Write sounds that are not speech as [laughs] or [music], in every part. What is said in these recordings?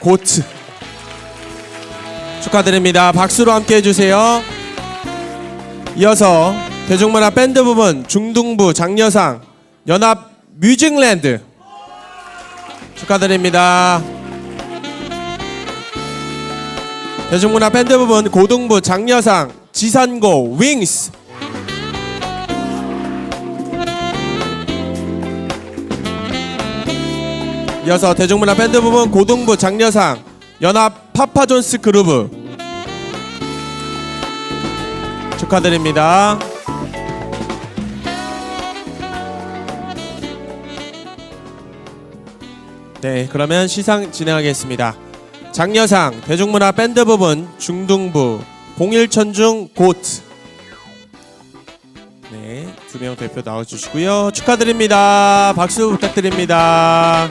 고트 축하드립니다. 박수로 함께 해주세요. 이어서 대중문화 밴드 부문 중등부 장려상 연합 뮤직랜드 축하드립니다. 대중문화 밴드 부문 고등부 장려상 지산고 윙스 이어서 대중문화 밴드 부문 고등부 장려상 연합 파파존스 그루브 축하드립니다. 네, 그러면 시상 진행하겠습니다. 장려상 대중문화 밴드 부분 중등부 공일천중 고트 네, 두 명 대표 나와주시고요. 축하드립니다. 박수 부탁드립니다.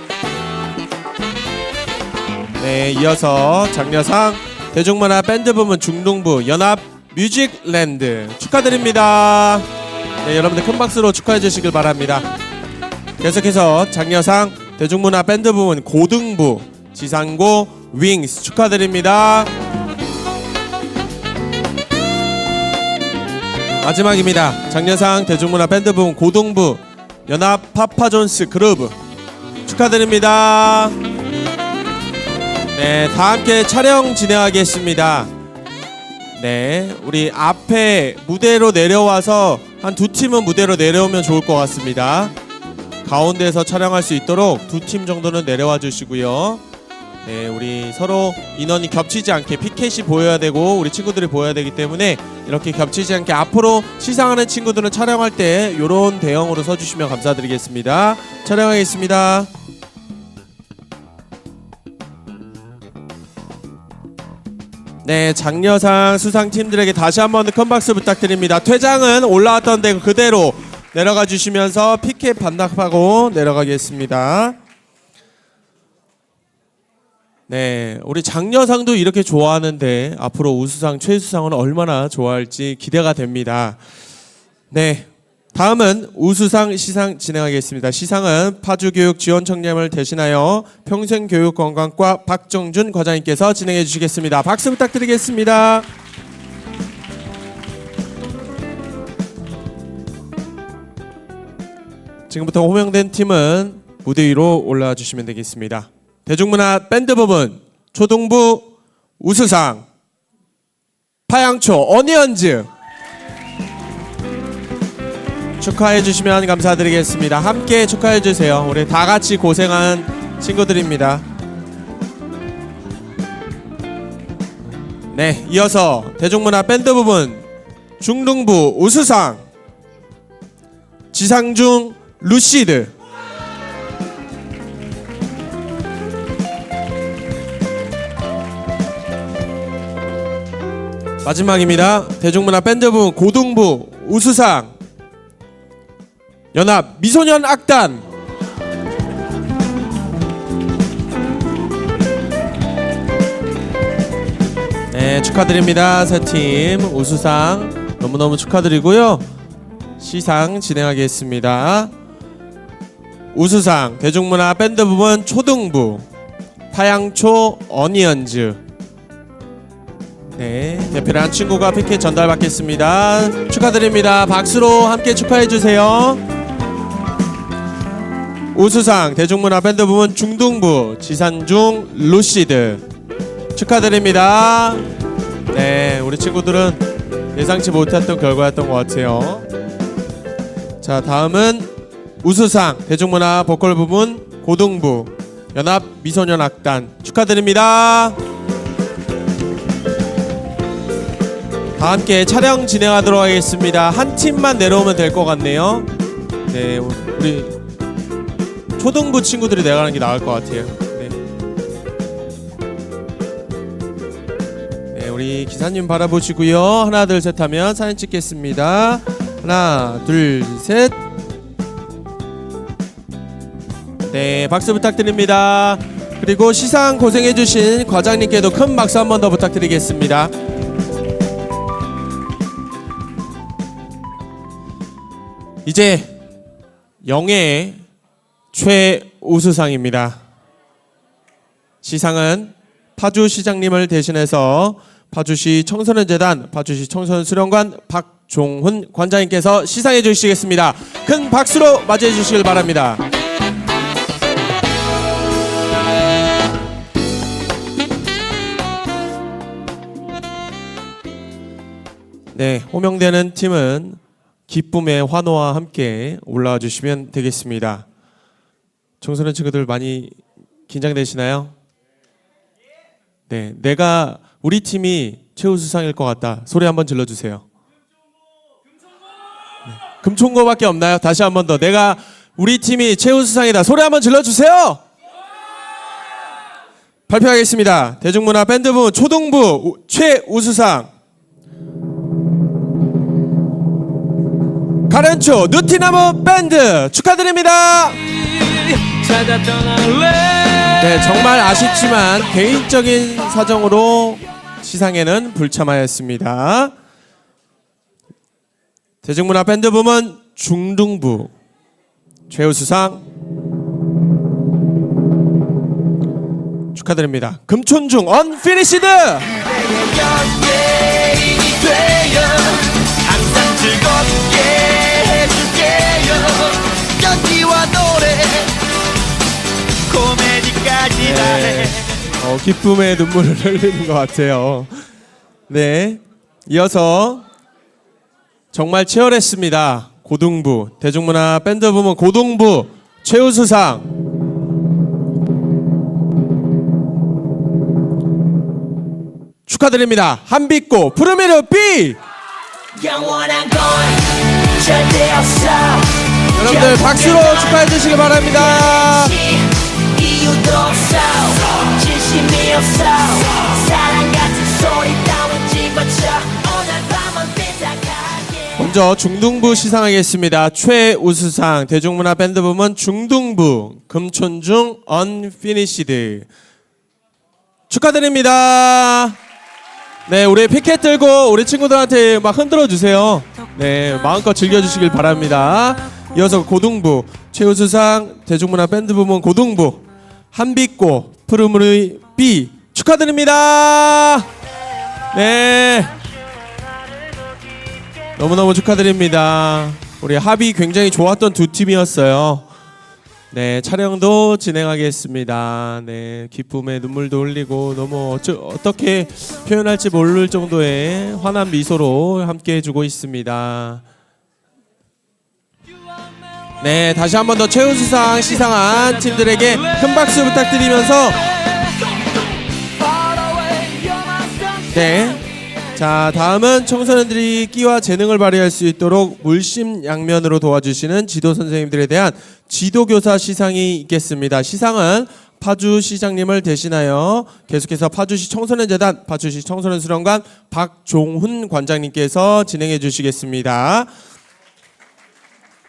네, 이어서 장려상 대중문화 밴드 부문 중등부 연합 뮤직랜드 축하드립니다. 네, 여러분들 큰 박수로 축하해 주시길 바랍니다. 계속해서 장려상 대중문화 밴드 부문 고등부 지상고 윙스 축하드립니다. 마지막입니다. 장려상 대중문화 밴드 부문 고등부 연합 파파존스 그루브 축하드립니다. 네, 다 함께 촬영 진행하겠습니다. 네, 우리 앞에 무대로 내려와서 한 두 팀은 무대로 내려오면 좋을 것 같습니다. 가운데서 촬영할 수 있도록 두 팀 정도는 내려와 주시고요. 네, 우리 서로 인원이 겹치지 않게 피켓이 보여야 되고 우리 친구들이 보여야 되기 때문에 이렇게 겹치지 않게 앞으로 시상하는 친구들은 촬영할 때 이런 대형으로 서주시면 감사드리겠습니다. 촬영하겠습니다. 네, 장려상 수상 팀들에게 다시 한 번 큰 박수 부탁드립니다. 퇴장은 올라왔던 데 그대로 내려가 주시면서 피켓 반납하고 내려가겠습니다. 네, 우리 장려상도 이렇게 좋아하는데 앞으로 우수상, 최수상은 얼마나 좋아할지 기대가 됩니다. 네, 다음은 우수상 시상 진행하겠습니다. 시상은 파주교육 지원 청렴을 대신하여 평생교육건강과 박정준 과장님께서 진행해 주시겠습니다. 박수 부탁드리겠습니다. 지금부터 호명된 팀은 무대 위로 올라와 주시면 되겠습니다. 대중문화 밴드 부분 초등부 우수상 파양초 어니언즈 축하해 주시면 감사드리겠습니다. 함께 축하해 주세요. 우리 다 같이 고생한 친구들입니다. 네, 이어서 대중문화 밴드 부분 중등부 우수상 지상중 루시드 마지막입니다. 대중문화 밴드 부분 고등부 우수상 연합 미소년 악단. 네 축하드립니다 세 팀. 우수상 너무너무 축하드리고요. 시상 진행하겠습니다. 우수상 대중문화 밴드 부분 초등부 파양초 어니언즈. 네 대표를 한 친구가 피켓 전달받겠습니다. 축하드립니다. 박수로 함께 축하해 주세요 우수상 대중문화 밴드 부문 중등부 지산중 루시드 축하드립니다. 네, 우리 친구들은 예상치 못했던 결과였던 것 같아요. 자, 다음은 우수상 대중문화 보컬 부문 고등부 연합 미소년 악단 축하드립니다. 다 함께 촬영 진행하도록 하겠습니다. 한 팀만 내려오면 될 것 같네요. 네, 우리 초등부 친구들이 내려가는 게 나을 것 같아요. 네. 네, 우리 기사님 바라보시고요. 하나, 둘, 셋 하면 사진 찍겠습니다. 하나, 둘, 셋. 네, 박수 부탁드립니다. 그리고 시상 고생해주신 과장님께도 큰 박수 한 번 더 부탁드리겠습니다. 이제 영예의 최우수상입니다. 시상은 파주 시장님을 대신해서 파주시 청소년재단 파주시 청소년수련관 박종훈 관장님께서 시상해 주시겠습니다. 큰 박수로 맞이해 주시길 바랍니다. 네, 호명되는 팀은 기쁨의 환호와 함께 올라와 주시면 되겠습니다. 청소년 친구들 많이 긴장되시나요? 네, 내가 우리 팀이 최우수상일 것 같다. 소리 한번 질러 주세요. 네, 금총고밖에 없나요? 다시 한 번 더. 내가 우리 팀이 최우수상이다. 소리 한번 질러 주세요. 발표하겠습니다. 대중문화 밴드부 초등부 우- 최우수상 가렌초 누티나무 밴드 축하드립니다. 찾아 떠날래 네, 정말 아쉽지만 개인적인 사정으로 시상에는 불참하였습니다. 대중문화 밴드 부문 중등부 최우수상 축하드립니다. 금촌중 언피니시드 기쁨의 눈물을 [laughs] 흘리는 것 같아요. 네, 이어서 정말 치열했습니다. 고등부 대중문화 밴드 부문 고등부 최우수상 축하드립니다. 한빛고 푸르미르 B 영원한 건 절대 없어 여러분들 박수로 축하해 주시기 바랍니다. 이유도 없어 먼저 중등부 시상하겠습니다. 최우수상. 대중문화 밴드 부문 중등부. 금촌중 언피니시드. 축하드립니다. 네, 우리 피켓 들고 우리 친구들한테 막 흔들어 주세요. 네, 마음껏 즐겨 주시길 바랍니다. 이어서 고등부. 최우수상. 대중문화 밴드 부문 고등부. 한빛고 푸르무르 B 축하드립니다. 네. 너무너무 축하드립니다. 우리 합이 굉장히 좋았던 두 팀이었어요. 네, 촬영도 진행하겠습니다. 네, 기쁨의 눈물도 흘리고 너무 어쩌, 어떻게 표현할지 모를 정도의 환한 미소로 함께 해주고 있습니다. 네, 다시 한 번 더 최우수상 시상한 팀들에게 큰 박수 부탁드리면서 네. 자, 다음은 청소년들이 끼와 재능을 발휘할 수 있도록 물심양면으로 도와주시는 지도 선생님들에 대한 지도교사 시상이 있겠습니다. 시상은 파주 시장님을 대신하여 계속해서 파주시 청소년재단 파주시 청소년 수련관 박종훈 관장님께서 진행해 주시겠습니다.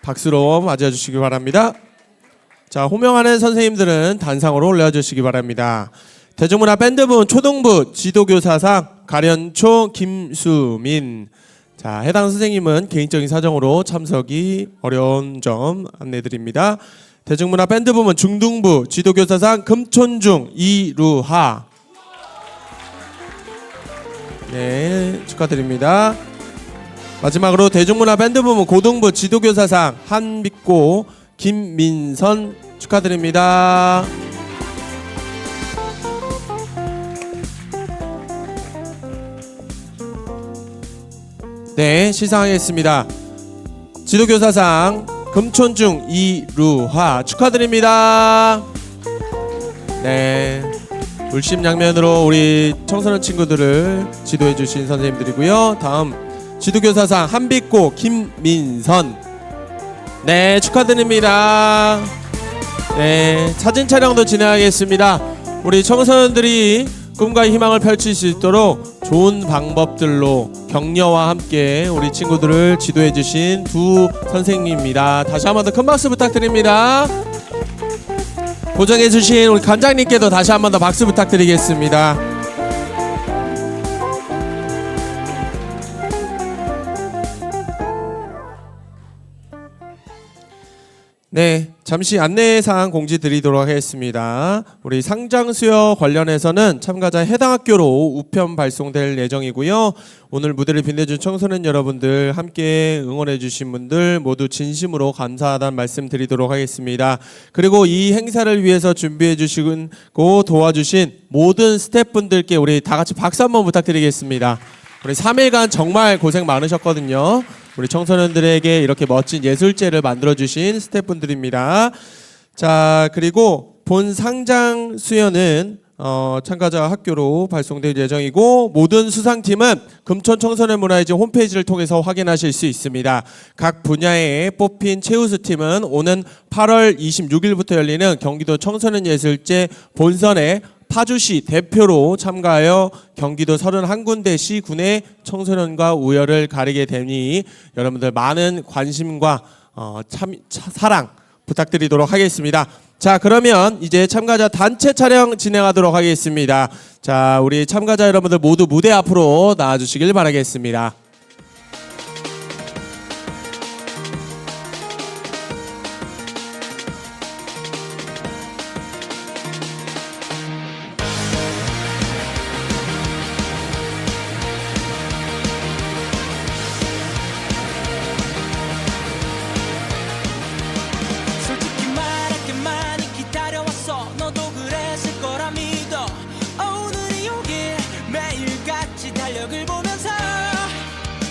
박수로 맞이해 주시기 바랍니다. 자, 호명하는 선생님들은 단상으로 올려 주시기 바랍니다. 대중문화 밴드부 초등부 지도교사상 가련초 김수민. 자, 해당 선생님은 개인적인 사정으로 참석이 어려운 점 안내드립니다. 대중문화 밴드 부문 중등부 지도교사상 금촌중 이루하. 네, 축하드립니다. 마지막으로 대중문화 밴드 부문 고등부 지도교사상 한빛고 김민선 축하드립니다. 네, 시상하겠습니다. 지도교사상 금촌중 이루화 축하드립니다. 네. 물심양면으로 우리 청소년 친구들을 지도해 주신 선생님들이고요. 다음 지도교사상 한빛고 김민선. 네, 축하드립니다. 네, 사진 촬영도 진행하겠습니다. 우리 청소년들이 꿈과 희망을 펼칠 수 있도록 좋은 방법들로 격려와 함께 우리 친구들을 지도해 주신 두 선생님입니다. 다시 한 번 더 큰 박수 부탁드립니다. 고정해 주신 우리 관장님께도 다시 한 번 더 박수 부탁드리겠습니다. 네, 잠시 안내사항 공지 드리도록 하겠습니다. 우리 상장 수여 관련해서는 참가자 해당 학교로 우편 발송될 예정이고요. 오늘 무대를 빛내준 청소년 여러분들 함께 응원해주신 분들 모두 진심으로 감사하다는 말씀 드리도록 하겠습니다. 그리고 이 행사를 위해서 준비해주시고 도와주신 모든 스태프분들께 우리 다 같이 박수 한번 부탁드리겠습니다. 우리 3일간 정말 고생 많으셨거든요. 우리 청소년들에게 이렇게 멋진 예술제를 만들어주신 스태프분들입니다. 자, 그리고 본 상장 수여는 어, 참가자 학교로 발송될 예정이고 모든 수상팀은 금천 청소년 문화유지 홈페이지를 통해서 확인하실 수 있습니다. 각 분야에 뽑힌 최우수 팀은 오는 8월 26일부터 열리는 경기도 청소년 예술제 본선에 파주시 대표로 참가하여 경기도 31군데 시군의 청소년과 우열을 가리게 되니 여러분들 많은 관심과 어, 참, 차- 사랑 부탁드리도록 하겠습니다. 자, 그러면 이제 참가자 단체 촬영 진행하도록 하겠습니다. 자, 우리 참가자 여러분들 모두 무대 앞으로 나와주시길 바라겠습니다.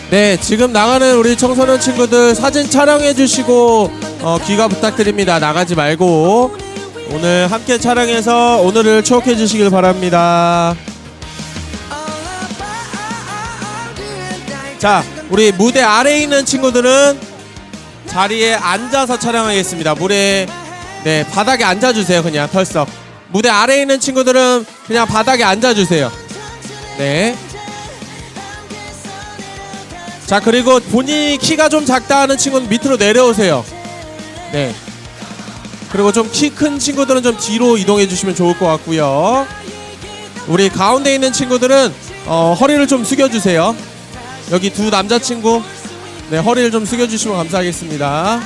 네, 지금 나가는 우리 청소년 친구들 사진 촬영해 주시고 어, 귀가 부탁드립니다. 나가지 말고 오늘 함께 촬영해서 오늘을 추억해 주시길 바랍니다. 자, 우리 무대 아래에 있는 친구들은 자리에 앉아서 촬영하겠습니다. 물에 네 바닥에 앉아 주세요. 그냥 털썩. 무대 아래에 있는 친구들은 그냥 바닥에 앉아 주세요. 네. 자 그리고 본인이 키가 좀 작다 하는 친구는 밑으로 내려오세요. 네. 그리고 좀 키 큰 친구들은 좀 뒤로 이동해 주시면 좋을 것 같고요. 우리 가운데 있는 친구들은 어, 허리를 좀 숙여주세요. 여기 두 남자 친구, 네 허리를 좀 숙여주시면 감사하겠습니다.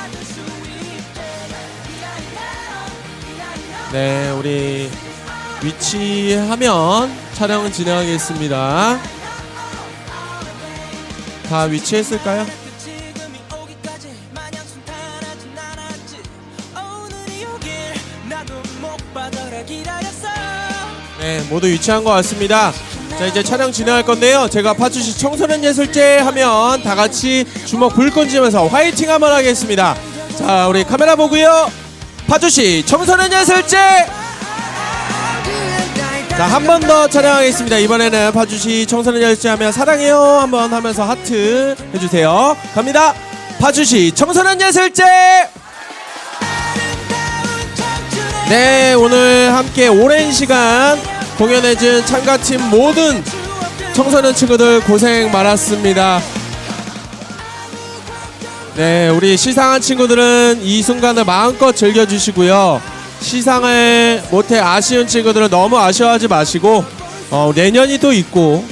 네, 우리 위치하면 촬영은 진행하겠습니다. 다 위치했을까요? 네, 모두 위치한 것 같습니다. 자, 이제 촬영 진행할 건데요. 제가 파주시 청소년 예술제 하면 다 같이 주먹 불끈 쥐면서 화이팅 한번 하겠습니다. 자, 우리 카메라 보고요. 파주시 청소년 예술제! 자, 한 번 더 촬영하겠습니다. 이번에는 파주시 청소년 예술제 하면 사랑해요 한번 하면서 하트 해주세요. 갑니다. 파주시 청소년 예술제! 네, 오늘 함께 오랜 시간 공연해준 참가팀 모든 청소년 친구들 고생 많았습니다. 네, 우리 시상한 친구들은 이 순간을 마음껏 즐겨주시고요. 시상을 못해 아쉬운 친구들은 너무 아쉬워하지 마시고 어, 내년이 또 있고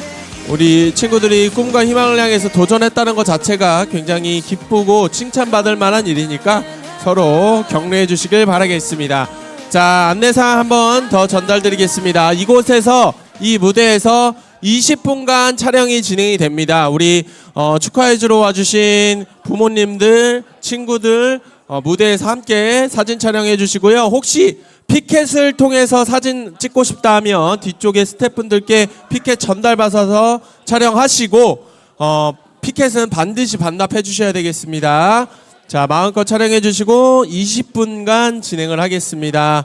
우리 친구들이 꿈과 희망을 향해서 도전했다는 것 자체가 굉장히 기쁘고 칭찬받을 만한 일이니까 서로 격려해 주시길 바라겠습니다. 자, 안내사항 한번 더 전달드리겠습니다. 이곳에서 이 무대에서 20분간 촬영이 진행이 됩니다. 우리 어, 축하해 주러 와주신 부모님들, 친구들 어, 무대에서 함께 사진 촬영해 주시고요. 혹시 피켓을 통해서 사진 찍고 싶다 하면 뒤쪽에 스태프분들께 피켓 전달 받아서 촬영하시고 어, 피켓은 반드시 반납해 주셔야 되겠습니다. 자, 마음껏 촬영해 주시고 20분간 진행을 하겠습니다.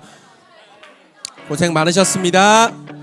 고생 많으셨습니다.